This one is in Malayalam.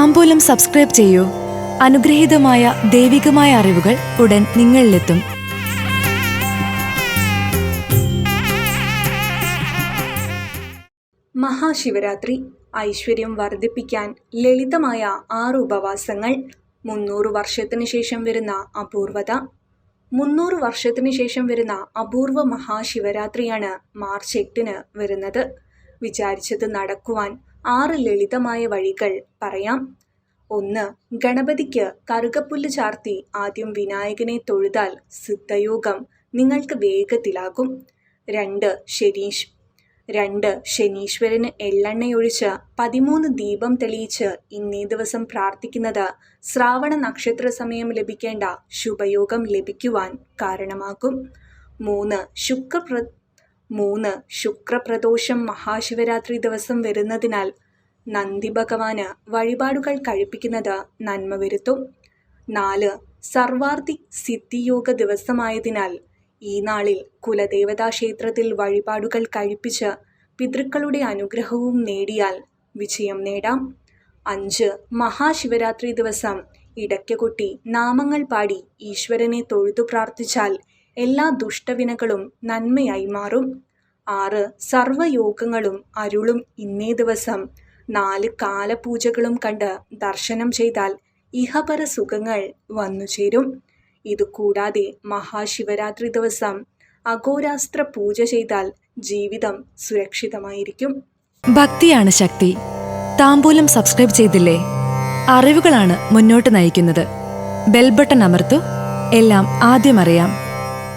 താമ്പൂലം സബ്സ്ക്രൈബ് ചെയ്യൂ. അനുഗ്രഹീതമായ ദൈവികമായ അറിവുകൾ ഉടൻ നിങ്ങളിലെത്തും. മഹാശിവരാത്രി ഐശ്വര്യം വർദ്ധിപ്പിക്കാൻ ലളിതമായ ആറ് ഉപവാസങ്ങൾ മുന്നൂറ് വർഷത്തിന് ശേഷം വരുന്ന അപൂർവത മുന്നൂറ് വർഷത്തിന് ശേഷം വരുന്ന അപൂർവ മഹാശിവരാത്രിയാണ് മാർച്ച് എട്ടിന് വരുന്നത്. വിചാരിച്ചത് നടക്കുവാൻ ആറ് ലളിതമായ വഴികൾ പറയാം. ഒന്ന് ഗണപതിക്ക് കറുകപ്പുല്ല് ചാർത്തി ആദ്യം വിനായകനെ തൊഴുതാൽ സിദ്ധയോഗം നിങ്ങൾക്ക് വേഗത്തിലാകും. രണ്ട് ശനീഷ്. രണ്ട് ശനീശ്വരന് എള്ളെണ്ണയൊഴിച്ച് പതിമൂന്ന് ദീപം തെളിയിച്ച് ഇന്നേ ദിവസം പ്രാർത്ഥിക്കുന്നത് ശ്രാവണ നക്ഷത്ര സമയം ലഭിക്കേണ്ട ശുഭയോഗം ലഭിക്കുവാൻ കാരണമാകും. മൂന്ന് ശുക്രപ്ര മൂന്ന് ശുക്രപ്രദോഷം മഹാശിവരാത്രി ദിവസം വരുന്നതിനാൽ നന്ദി ഭഗവാന് വഴിപാടുകൾ കഴിപ്പിക്കുന്നത് നന്മ വരുത്തും. നാല് സർവാർത്ഥി സിദ്ധിയോഗ ദിവസമായതിനാൽ ഈ നാളിൽ കുലദേവതാ ക്ഷേത്രത്തിൽ വഴിപാടുകൾ കഴിപ്പിച്ച് പിതൃക്കളുടെ അനുഗ്രഹവും നേടിയാൽ വിജയം നേടാം. അഞ്ച് മഹാശിവരാത്രി ദിവസം ഇടയ്ക്കുകൊട്ടി നാമങ്ങൾ പാടി ഈശ്വരനെ തൊഴുതു പ്രാർത്ഥിച്ചാൽ എല്ലാ ദുഷ്ടവിനകളും നന്മയായി മാറും. ആറ് സർവയോഗങ്ങളും അരുളും ഇന്നേ ദിവസം. നാല് കാലപൂജകളും കണ്ട് ദർശനം ചെയ്താൽ ഇഹപര സുഖങ്ങൾ വന്നുചേരും ഇതുകൂടാതെ മഹാശിവരാത്രി ദിവസം അഘോരാസ്ത്ര പൂജ ചെയ്താൽ ജീവിതം സുരക്ഷിതമായിരിക്കും. ഭക്തിയാണ് ശക്തി. താമ്പൂലം സബ്സ്ക്രൈബ് ചെയ്തില്ലേ? അറിവുകളാണ് മുന്നോട്ട് നയിക്കുന്നത്. ബെൽബട്ടൺ അമർത്തു. എല്ലാം ആദ്യം അറിയാം.